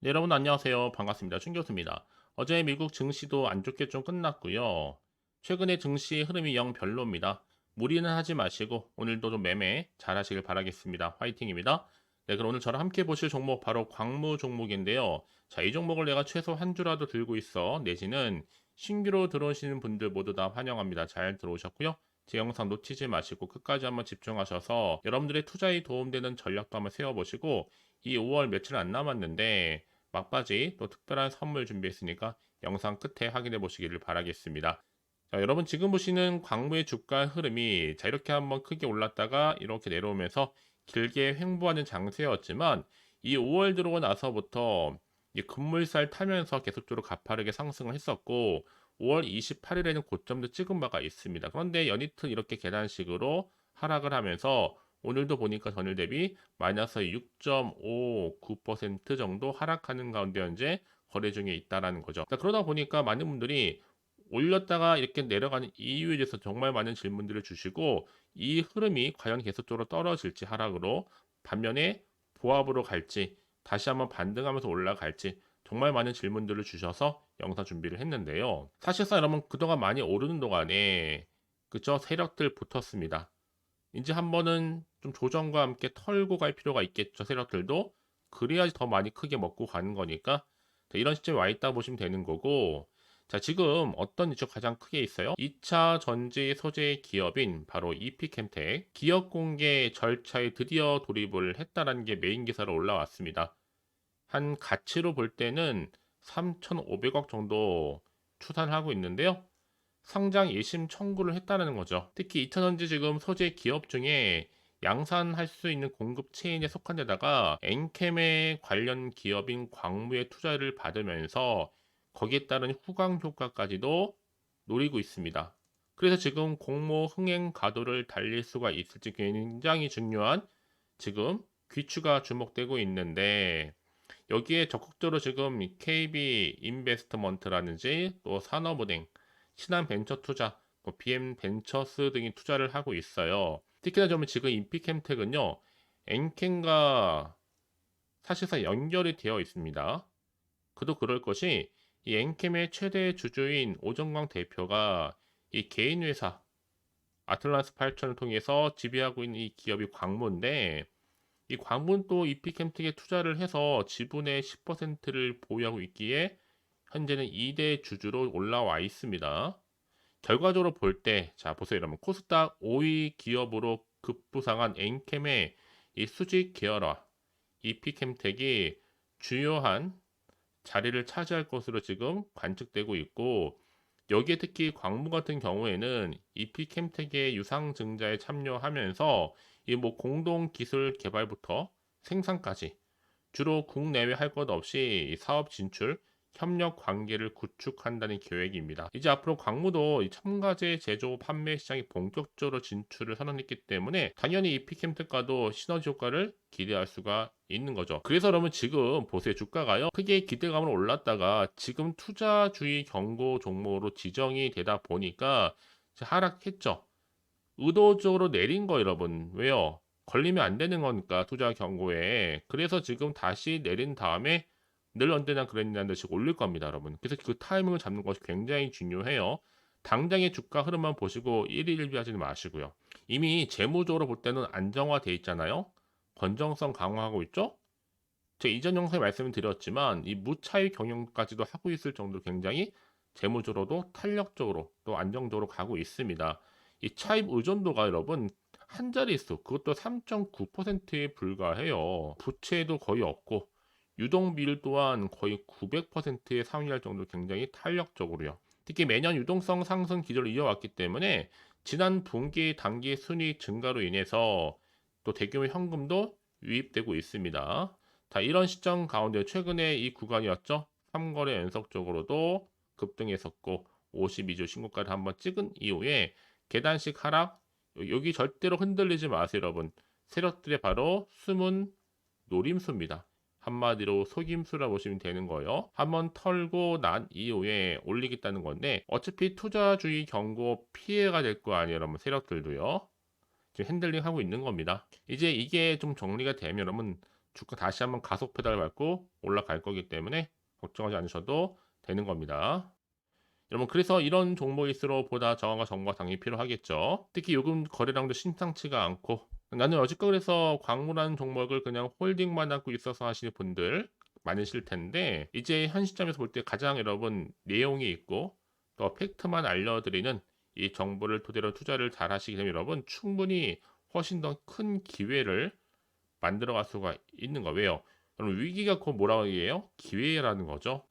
네, 여러분 안녕하세요. 반갑습니다. 춘 교수입니다. 어제 미국 증시도 안 좋게 좀 끝났고요. 최근에 증시 흐름이 영 별로입니다. 무리는 하지 마시고 오늘도 좀 매매 잘 하시길 바라겠습니다. 화이팅입니다. 네, 그럼 오늘 저랑 함께 보실 종목 바로 광무 종목인데요. 자, 이 종목을 내가 최소 한 주라도 들고 있어 내지는 신규로 들어오시는 분들 모두 다 환영합니다. 잘 들어오셨고요. 제 영상 놓치지 마시고 끝까지 한번 집중하셔서 여러분들의 투자에 도움되는 전략도 한번 세워보시고 이 5월 며칠 안 남았는데 막바지 또 특별한 선물 준비했으니까 영상 끝에 확인해 보시기를 바라겠습니다. 자, 여러분 지금 보시는 광무의 주가 흐름이 자 이렇게 한번 크게 올랐다가 이렇게 내려오면서 길게 횡보하는 장세였지만 이 5월 들어오고 나서부터 이 급물살 타면서 계속적으로 가파르게 상승을 했었고 5월 28일에는 고점도 찍은 바가 있습니다. 그런데 연이틀 이렇게 계단식으로 하락을 하면서 오늘도 보니까 전일 대비 마이너스 6.59% 정도 하락하는 가운데 현재 거래 중에 있다라는 거죠. 그러다 보니까 많은 분들이 올렸다가 이렇게 내려가는 이유에 대해서 정말 많은 질문들을 주시고 이 흐름이 과연 계속적으로 떨어질지 하락으로 반면에 보합으로 갈지 다시 한번 반등하면서 올라갈지 정말 많은 질문들을 주셔서 영상 준비를 했는데요. 사실상 여러분 그동안 많이 오르는 동안에 그죠 세력들 붙었습니다. 이제 한 번은 좀 조정과 함께 털고 갈 필요가 있겠죠 세력들도. 그래야지 더 많이 크게 먹고 가는 거니까. 이런 시점에 와 있다 보시면 되는 거고. 자 지금 어떤 이슈 가장 크게 있어요? 2차 전지 소재 기업인 바로 EP캠텍. 기업 공개 절차에 드디어 돌입을 했다라는 게 메인 기사로 올라왔습니다. 한 가치로 볼 때는 3,500억 정도 추산하고 있는데요 상장 예심 청구를 했다는 거죠. 특히 2차전지 지금 소재 기업 중에 양산할 수 있는 공급 체인에 속한 데다가 엔캠의 관련 기업인 광무의 투자를 받으면서 거기에 따른 후광 효과까지도 노리고 있습니다. 그래서 지금 공모 흥행 가도를 달릴 수가 있을지 굉장히 중요한 지금 귀추가 주목되고 있는데 여기에 적극적으로 지금 KB 인베스트먼트라든지 또 산업은행 신한 벤처 투자, 뭐 BM 벤처스 등이 투자를 하고 있어요. 특히나 좀 지금 인피캠텍은요, 엔캠과 사실상 연결이 되어 있습니다. 그도 그럴 것이 이 엔캠의 최대 주주인 오정광 대표가 이 개인 회사 아틀란스 8천을 통해서 지배하고 있는 이 기업이 광무인데 이 광무도 이피캠텍에 투자를 해서 지분의 10%를 보유하고 있기에 현재는 2대 주주로 올라와 있습니다. 결과적으로 볼 때, 자, 보세요. 여러분. 코스닥 5위 기업으로 급부상한 엔캠의 이 수직 계열화, 이피캠텍이 주요한 자리를 차지할 것으로 지금 관측되고 있고, 여기에 특히 광무 같은 경우에는 이피캠텍의 유상증자에 참여하면서 이 뭐 공동 기술 개발부터 생산까지 주로 국내외 할 것 없이 사업 진출, 협력 관계를 구축한다는 계획입니다. 이제 앞으로 광무도 첨가제 제조 판매 시장에 본격적으로 진출을 선언했기 때문에 당연히 이 피캠특과도 시너지 효과를 기대할 수가 있는 거죠. 그래서 여러분 지금 보세요 주가가요 크게 기대감으로 올랐다가 지금 투자주의 경고 종목으로 지정이 되다 보니까 하락했죠. 의도적으로 내린 거 여러분 왜요? 걸리면 안 되는 거니까 투자 경고에 그래서 지금 다시 내린 다음에 늘 언제나 그랬냐는 듯이 올릴 겁니다, 여러분. 그래서 그 타이밍을 잡는 것이 굉장히 중요해요. 당장의 주가 흐름만 보시고 1일 1비 하지는 마시고요. 이미 재무적으로 볼 때는 안정화돼 있잖아요. 건정성 강화하고 있죠? 제가 이전 영상에 말씀을 드렸지만 이 무차익 경영까지도 하고 있을 정도로 굉장히 재무적으로도 탄력적으로 또 안정적으로 가고 있습니다. 이 차입 의존도가 여러분 한 자릿수 그것도 3.9%에 불과해요. 부채도 거의 없고 유동 비율 또한 거의 900%에 상위할 정도로 굉장히 탄력적으로요. 특히 매년 유동성 상승 기조를 이어왔기 때문에 지난 분기 단기 순위 증가로 인해서 또 대규모 현금도 유입되고 있습니다. 자, 이런 시점 가운데 최근에 이 구간이었죠. 3거래 연속적으로도 급등했었고 52주 신고가를 한번 찍은 이후에 계단식 하락 여기 절대로 흔들리지 마세요, 여러분. 세력들의 바로 숨은 노림수입니다. 한마디로 속임수라 보시면 되는 거예요. 한번 털고 난 이후에 올리겠다는 건데 어차피 투자주의 경고 피해가 될 거 아니에요 여러분 세력들도요. 지금 핸들링 하고 있는 겁니다. 이제 이게 좀 정리가 되면 여러분 주가 다시 한번 가속 페달을 밟고 올라갈 거기 때문에 걱정하지 않으셔도 되는 겁니다. 여러분 그래서 이런 종목일수록 보다 정확한 정보가 당연히 필요하겠죠. 특히 요금 거래량도 심상치가 않고 나는 여지껏 그래서 광물하는 종목을 그냥 홀딩만 하고 있어서 하시는 분들 많으실 텐데 이제 현 시점에서 볼 때 가장 여러분 내용이 있고 또 팩트만 알려드리는 이 정보를 토대로 투자를 잘 하시게 되면 여러분 충분히 훨씬 더 큰 기회를 만들어 갈 수가 있는 거 왜요? 여러분 위기가 곧 뭐라고 얘기해요? 기회라는 거죠.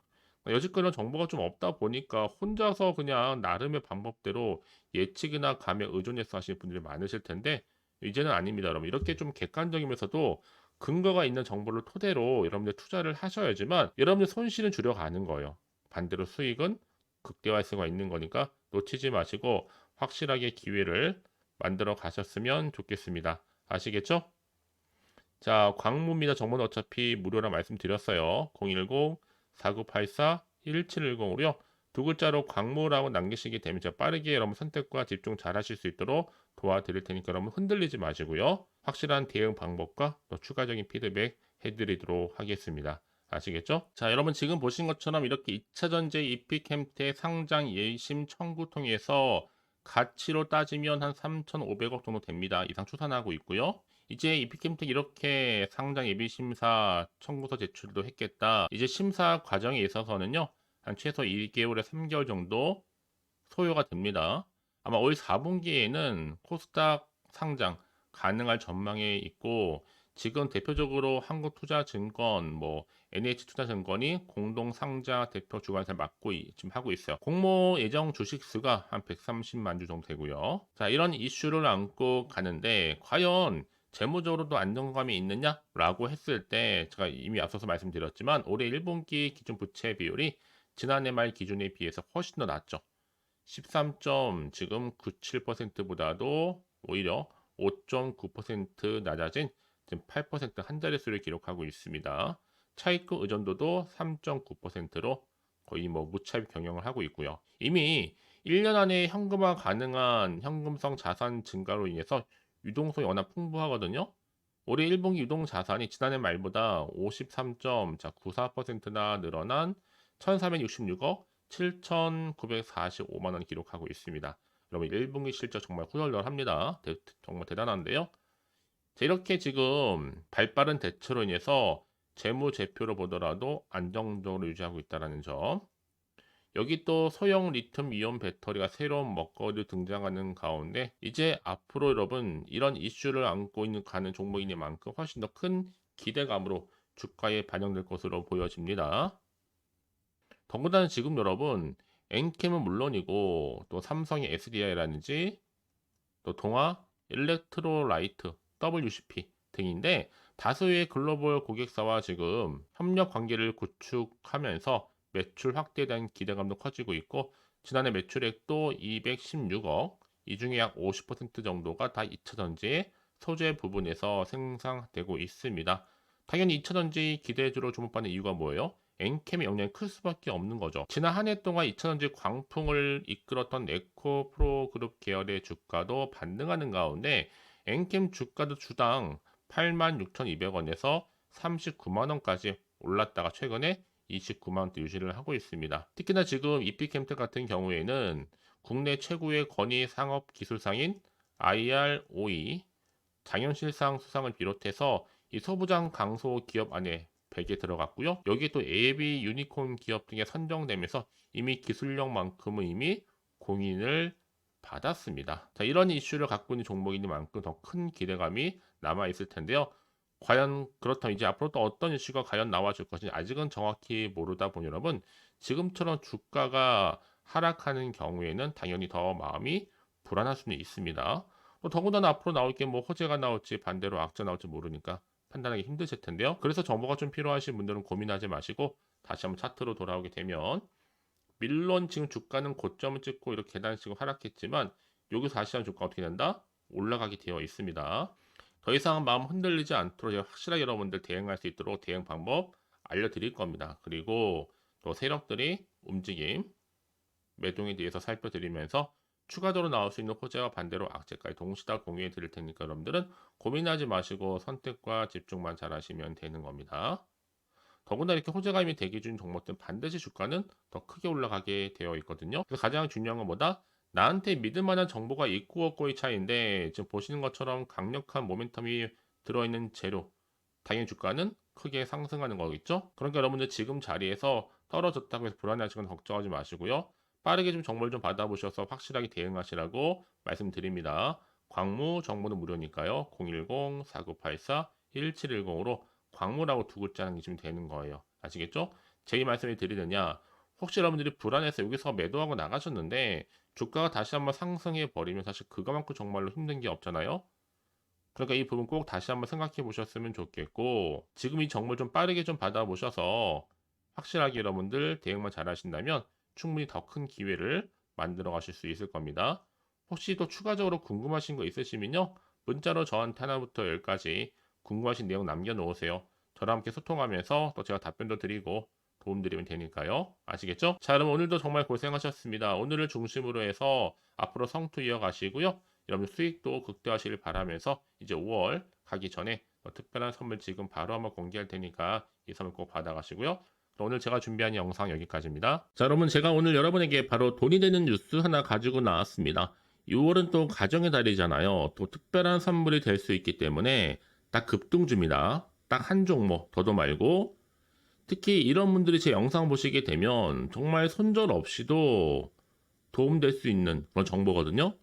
여지껏은 정보가 좀 없다 보니까 혼자서 그냥 나름의 방법대로 예측이나 감에 의존해서 하시는 분들이 많으실 텐데 이제는 아닙니다, 여러분. 이렇게 좀 객관적이면서도 근거가 있는 정보를 토대로 여러분들 투자를 하셔야지만 여러분들 손실은 줄여가는 거예요. 반대로 수익은 극대화할 수가 있는 거니까 놓치지 마시고 확실하게 기회를 만들어 가셨으면 좋겠습니다. 아시겠죠? 자, 광무입니다. 정보는 어차피 무료라 말씀드렸어요. 010-4984-1710으로요. 두 글자로 광무라고 남기시게 되면 제가 빠르게 여러분 선택과 집중 잘 하실 수 있도록 도와드릴 테니까 여러분 흔들리지 마시고요. 확실한 대응 방법과 또 추가적인 피드백 해드리도록 하겠습니다. 아시겠죠? 자, 여러분 지금 보신 것처럼 이렇게 2차전지 이피캠트의 상장 예심 청구 통해서 가치로 따지면 한 3,500억 정도 됩니다. 이상 추산하고 있고요. 이제 이피캠텍 이렇게 상장 예비 심사 청구서 제출도 했겠다. 이제 심사 과정에 있어서는요. 한 최소 1개월에 3개월 정도 소요가 됩니다. 아마 올 4분기에는 코스닥 상장 가능할 전망에 있고 지금 대표적으로 한국투자증권, 뭐 NH투자증권이 공동 상자 대표 주관을 맡고 이- 지금 하고 있어요. 공모 예정 주식 수가 한 130만 주 정도 되고요. 자, 이런 이슈를 안고 가는데 과연 재무적으로도 안정감이 있느냐라고 했을 때 제가 이미 앞서서 말씀드렸지만 올해 1분기 기준 부채 비율이 지난해 말 기준에 비해서 훨씬 더 낮죠. 13. 지금 97%보다도 오히려 5.9% 낮아진 지금 8%한 자릿수를 기록하고 있습니다. 차익급 의존도도 3.9%로 거의 뭐 무차입 경영을 하고 있고요. 이미 1년 안에 현금화 가능한 현금성 자산 증가로 인해서 유동성이 워낙 풍부하거든요. 올해 1분기 유동 자산이 지난해 말보다 53.94%나 늘어난 1,466억 7,945만 원 기록하고 있습니다. 여러분 1분기 실적 정말 후덜덜합니다. 대, 정말 대단한데요. 자, 이렇게 지금 발빠른 대처로 인해서 재무 제표로 보더라도 안정적으로 유지하고 있다는 점. 여기 또 소형 리튬 이온 배터리가 새로운 먹거리로 등장하는 가운데 이제 앞으로 여러분 이런 이슈를 안고 있는 가는 종목이니만큼 훨씬 더 큰 기대감으로 주가에 반영될 것으로 보여집니다. 더군다나 지금 여러분 엔캠은 물론이고 또 삼성의 SDI라든지 또 동아 일렉트로라이트 WCP 등인데 다수의 글로벌 고객사와 지금 협력 관계를 구축하면서 매출 확대에 대한 기대감도 커지고 있고 지난해 매출액도 216억 이 중에 약 50% 정도가 다 2차전지 소재 부분에서 생산되고 있습니다. 당연히 2차전지 기대주로 주목받는 이유가 뭐예요? 엔캠의 영향이 클 수밖에 없는 거죠. 지난 한 해 동안 2차전지 광풍을 이끌었던 에코 프로그룹 계열의 주가도 반등하는 가운데 엔캠 주가도 주당 86,200원에서 39만 원까지 올랐다가 최근에 29만 원대 유지를 하고 있습니다. 특히나 지금 이피캠트 같은 경우에는 국내 최고의 권위 상업 기술상인 IROE 장현실상 수상을 비롯해서 이 소부장 강소 기업 안에 100에 들어갔고요. 여기 또 AB 유니콘 기업 등에 선정되면서 이미 기술력만큼은 이미 공인을 받았습니다. 자, 이런 이슈를 갖고 있는 종목이니만큼 더 큰 기대감이 남아 있을 텐데요. 과연 그렇다면 이제 앞으로 또 어떤 이슈가 과연 나와줄 것인지 아직은 정확히 모르다 보니 여러분 지금처럼 주가가 하락하는 경우에는 당연히 더 마음이 불안할 수는 있습니다. 또 더군다나 앞으로 나올 게 뭐 호재가 나올지 반대로 악재 나올지 모르니까 판단하기 힘드실 텐데요. 그래서 정보가 좀 필요하신 분들은 고민하지 마시고 다시 한번 차트로 돌아오게 되면 물론 지금 주가는 고점을 찍고 이렇게 계단식으로 하락했지만 여기서 다시 한번 주가 어떻게 된다? 올라가게 되어 있습니다. 더 이상 마음 흔들리지 않도록 확실하게 여러분들 대응할 수 있도록 대응 방법 알려드릴 겁니다. 그리고 또 세력들이 움직임, 매동에 대해서 살펴드리면서 추가적으로 나올 수 있는 호재와 반대로 악재까지 동시다 공유해 드릴 테니까 여러분들은 고민하지 마시고 선택과 집중만 잘 하시면 되는 겁니다. 더구나 이렇게 호재가 이미 대기 중 종목들은 반드시 주가는 더 크게 올라가게 되어 있거든요. 그래서 가장 중요한 건 뭐다? 나한테 믿을 만한 정보가 있고 없고의 차이인데 지금 보시는 것처럼 강력한 모멘텀이 들어있는 재료 당연히 주가는 크게 상승하는 거겠죠. 그러니까 여러분들 지금 자리에서 떨어졌다고 해서 불안해하시거나 걱정하지 마시고요. 빠르게 좀 정보를 좀 받아보셔서 확실하게 대응하시라고 말씀드립니다. 광무 정보는 무료니까요. 010-4984-1710으로 광무라고 두 글자 남기시면 되는 거예요. 아시겠죠? 제이 말씀을 드리느냐 혹시 여러분들이 불안해서 여기서 매도하고 나가셨는데 주가가 다시 한번 상승해 버리면 사실 그거만큼 정말로 힘든 게 없잖아요. 그러니까 이 부분 꼭 다시 한번 생각해 보셨으면 좋겠고 지금 이 정보를 좀 빠르게 좀 받아보셔서 확실하게 여러분들 대응만 잘 하신다면 충분히 더 큰 기회를 만들어 가실 수 있을 겁니다. 혹시 또 추가적으로 궁금하신 거 있으시면요. 문자로 저한테 하나부터 열까지 궁금하신 내용 남겨놓으세요. 저랑 함께 소통하면서 또 제가 답변도 드리고 도움드리면 되니까요. 아시겠죠? 자, 그럼 오늘도 정말 고생하셨습니다. 오늘을 중심으로 해서 앞으로 성투 이어가시고요. 여러분 수익도 극대화하시길 바라면서 이제 5월 가기 전에 뭐 특별한 선물 지금 바로 한번 공개할 테니까 이 선물 꼭 받아가시고요. 오늘 제가 준비한 영상 여기까지입니다. 자, 여러분 제가 오늘 여러분에게 바로 돈이 되는 뉴스 하나 가지고 나왔습니다. 6월은 또 가정의 달이잖아요. 또 특별한 선물이 될 수 있기 때문에 딱 급등주입니다. 딱 한 종목 더도 말고 특히 이런 분들이 제 영상 보시게 되면 정말 손절 없이도 도움될 수 있는 그런 정보거든요.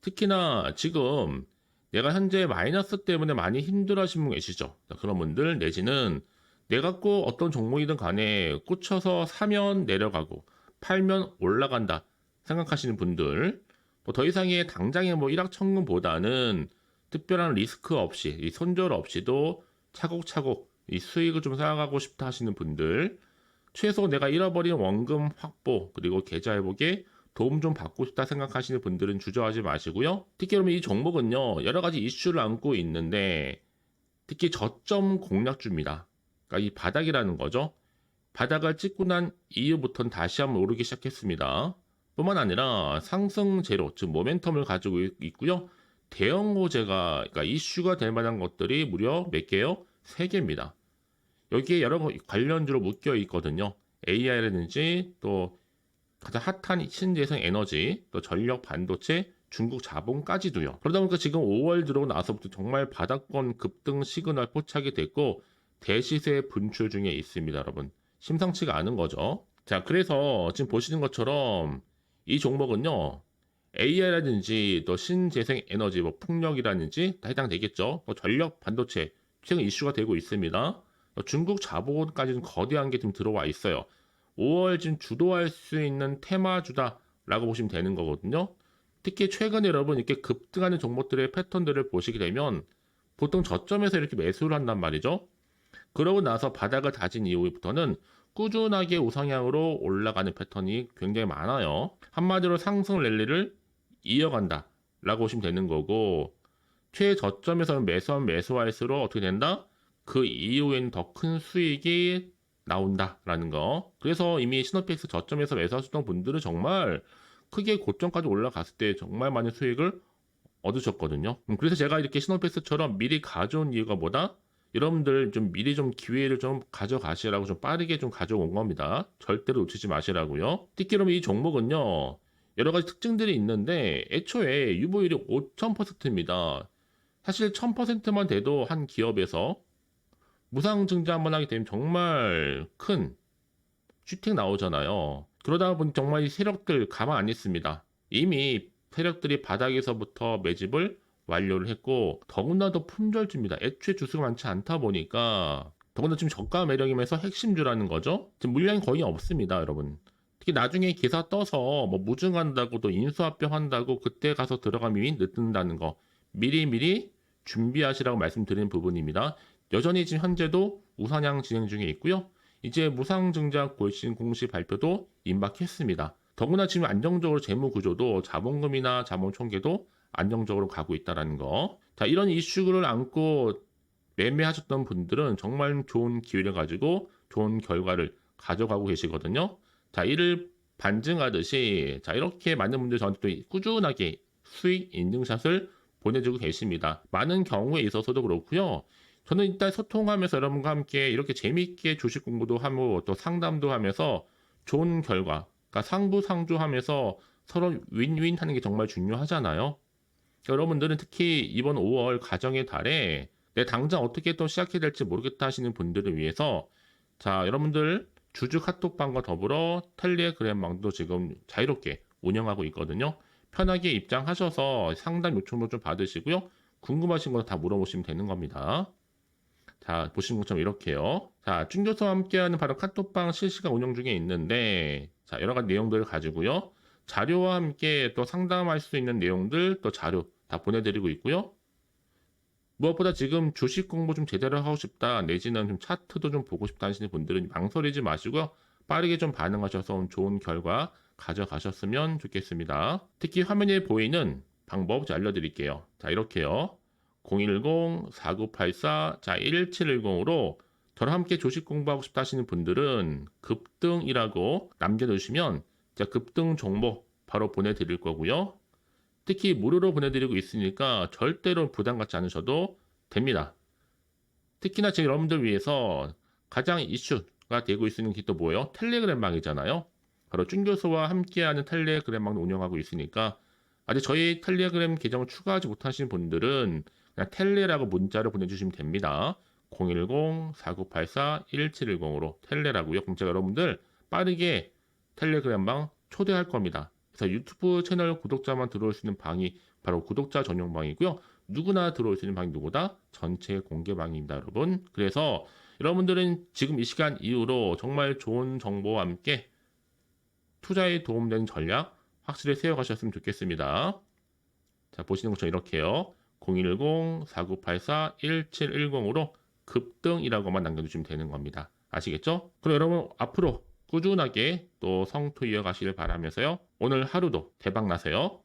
특히나 지금 내가 현재 마이너스 때문에 많이 힘들어하시는 분 계시죠. 그런 분들 내지는 내가 꼭 어떤 종목이든 간에 꽂혀서 사면 내려가고 팔면 올라간다 생각하시는 분들 또 더 이상의 당장의 뭐 일확천금보다는 특별한 리스크 없이 이 손절 없이도 차곡차곡 이 수익을 좀 쌓아가고 싶다 하시는 분들 최소 내가 잃어버린 원금 확보 그리고 계좌 회복에 도움 좀 받고 싶다 생각하시는 분들은 주저하지 마시고요. 특히 여러분 이 종목은요 여러 가지 이슈를 안고 있는데 특히 저점 공략주입니다. 그러니까 이 바닥이라는 거죠. 바닥을 찍고 난 이후부터는 다시 한번 오르기 시작했습니다. 뿐만 아니라 상승 제로, 즉 모멘텀을 가지고 있고요. 대형 호재가 그러니까 이슈가 될 만한 것들이 무려 몇 개요? 세 개입니다. 여기에 여러 관련주로 묶여 있거든요. AI라든지 또 가장 핫한 신재생 에너지, 또 전력 반도체, 중국 자본까지도요. 그러다 보니까 지금 5월 들어오고 나서부터 정말 바닥권 급등 시그널 포착이 됐고 대시세 분출 중에 있습니다, 여러분. 심상치가 않은 거죠. 자, 그래서 지금 보시는 것처럼 이 종목은요. AI라든지 또 신재생 에너지, 뭐 풍력이라든지 다 해당되겠죠. 또 전력 반도체 최근 이슈가 되고 있습니다. 중국 자본까지는 거대한 게 좀 들어와 있어요. 5월 지금 주도할 수 있는 테마주다라고 보시면 되는 거거든요. 특히 최근에 여러분 이렇게 급등하는 종목들의 패턴들을 보시게 되면 보통 저점에서 이렇게 매수를 한단 말이죠. 그러고 나서 바닥을 다진 이후부터는 꾸준하게 우상향으로 올라가는 패턴이 굉장히 많아요. 한마디로 상승 랠리를 이어간다 라고 보시면 되는 거고 최저점에서는 매수하면 매수할수록 어떻게 된다? 그 이후에는 더 큰 수익이 나온다라는 거. 그래서 이미 시노페이스 저점에서 매수하셨던 분들은 정말 크게 고점까지 올라갔을 때 정말 많은 수익을 얻으셨거든요. 음, 그래서 제가 이렇게 시노페이스처럼 미리 가져온 이유가 뭐다? 여러분들 좀 미리 좀 기회를 좀 가져가시라고 좀 빠르게 좀 가져온 겁니다. 절대로 놓치지 마시라고요. 그럼 이 종목은요. 여러 가지 특징들이 있는데 애초에 유보율이 5,000%입니다. 사실 1000%만 돼도 한 기업에서 무상 증자 한번 하게 되면 정말 큰 슈팅 나오잖아요. 그러다 보니 정말 이 세력들 가만 안 있습니다. 이미 세력들이 바닥에서부터 매집을 완료를 했고 더군다나 품절주입니다. 애초에 주수가 많지 않다 보니까 더군다나 지금 저가 매력이면서 핵심주라는 거죠. 지금 물량이 거의 없습니다, 여러분. 특히 나중에 기사 떠서 뭐 무증한다고 또 인수합병 한다고 그때 가서 들어가면 늦는다는 거 미리 미리 준비하시라고 말씀드리는 부분입니다. 여전히 지금 현재도 우상향 진행 중에 있고요. 이제 무상증자 골신 공시 발표도 임박했습니다. 더구나 지금 안정적으로 재무 구조도 자본금이나 자본 총계도 안정적으로 가고 있다는 거. 자, 이런 이슈를 안고 매매하셨던 분들은 정말 좋은 기회를 가지고 좋은 결과를 가져가고 계시거든요. 자, 이를 반증하듯이 자 이렇게 많은 분들이 저한테 또 꾸준하게 수익 인증샷을 보내주고 계십니다. 많은 경우에 있어서도 그렇고요. 저는 일단 소통하면서 여러분과 함께 이렇게 재미있게 주식 공부도 하고 또 상담도 하면서 좋은 결과, 그러니까 상부상조하면서 서로 윈윈 하는 게 정말 중요하잖아요. 여러분들은 특히 이번 5월 가정의 달에 내 당장 어떻게 또 시작해야 될지 모르겠다 하시는 분들을 위해서 자 여러분들 주주 카톡방과 더불어 텔레그램방도 지금 자유롭게 운영하고 있거든요. 편하게 입장하셔서 상담 요청도 좀 받으시고요. 궁금하신 거 다 물어보시면 되는 겁니다. 자, 보시는 것처럼 이렇게요. 자, 중교수와 함께하는 바로 카톡방 실시간 운영 중에 있는데, 자, 여러 가지 내용들을 가지고요. 자료와 함께 또 상담할 수 있는 내용들, 또 자료 다 보내드리고 있고요. 무엇보다 지금 주식 공부 좀 제대로 하고 싶다, 내지는 좀 차트도 좀 보고 싶다 하시는 분들은 망설이지 마시고요. 빠르게 좀 반응하셔서 좋은 결과 가져가셨으면 좋겠습니다. 특히 화면에 보이는 방법 좀 알려드릴게요. 자, 이렇게요. 010-4984, 자, 1710으로 저랑 함께 주식 공부하고 싶다 하시는 분들은 급등이라고 남겨두시면 제가 급등 정보 바로 보내드릴 거고요. 특히 무료로 보내드리고 있으니까 절대로 부담 갖지 않으셔도 됩니다. 특히나 지금 여러분들 위해서 가장 이슈가 되고 있는 게 또 뭐예요? 텔레그램방이잖아요. 바로 쭌교수와 함께하는 텔레그램방을 운영하고 있으니까 아직 저희 텔레그램 계정을 추가하지 못하신 분들은 그냥 텔레라고 문자를 보내주시면 됩니다. 010-4984-1710으로 텔레라고요. 그럼 제가 여러분들 빠르게 텔레그램방 초대할 겁니다. 그래서 유튜브 채널 구독자만 들어올 수 있는 방이 바로 구독자 전용 방이고요. 누구나 들어올 수 있는 방이 누구다? 전체 공개 방입니다, 여러분. 그래서 여러분들은 지금 이 시간 이후로 정말 좋은 정보와 함께 투자에 도움되는 전략 확실히 세워가셨으면 좋겠습니다. 자, 보시는 것처럼 이렇게요. 010-4984-1710으로 급등이라고만 남겨주시면 되는 겁니다. 아시겠죠? 그럼 여러분 앞으로 꾸준하게 또 성투 이어가시길 바라면서요. 오늘 하루도 대박 나세요.